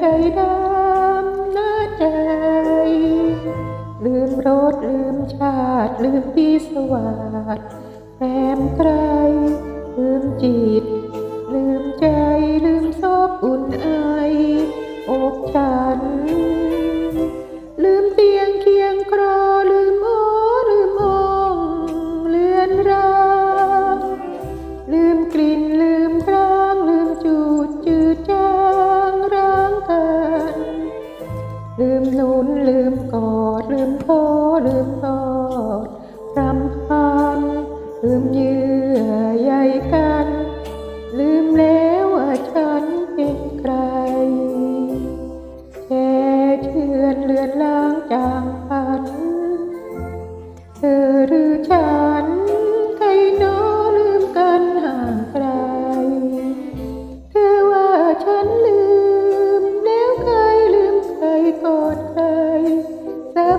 ใจดำหน้าใจ ลืมรถลืมชาติ ลืมที่สวัสดแรมไกล ลืมจิต ลืมใจลืมซอบอุ่นไออกฉัน ลืมโทลืมกอดรำพันลืมเยื่อใยกัน ลืมแล้วว่าฉันเป็นใครแค่เชือนเลือนล้างจาง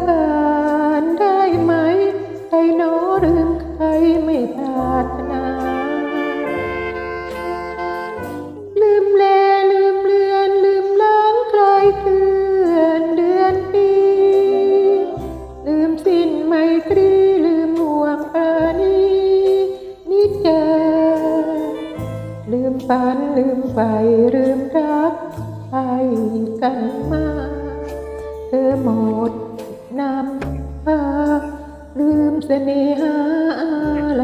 บานได้ไหมใครหนอลืมใครไม่ปรารถนา ลืมแลลืมเลือนลืมล้างใครเคลื่อนเดือนปี ลืมสิ้นไมตรีลืมห่วงปราณีนิจจาลืมฝันลืมไปลืมรักไปกันมาเธอหมด นำพาลืมเสน่หาอะไร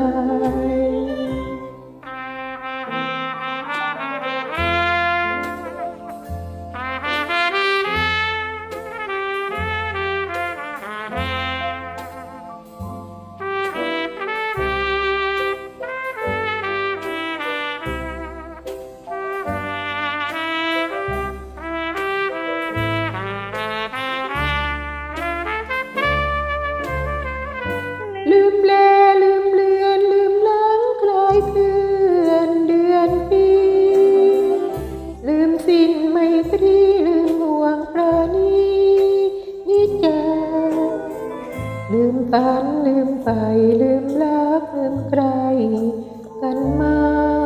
างคลายเคลื่อนเดือนปี ลืมสิ้นไม่ตรีลืมห่วงประนีนิจจาลืมฝันลืมไปลืมรักลืมใครกันมา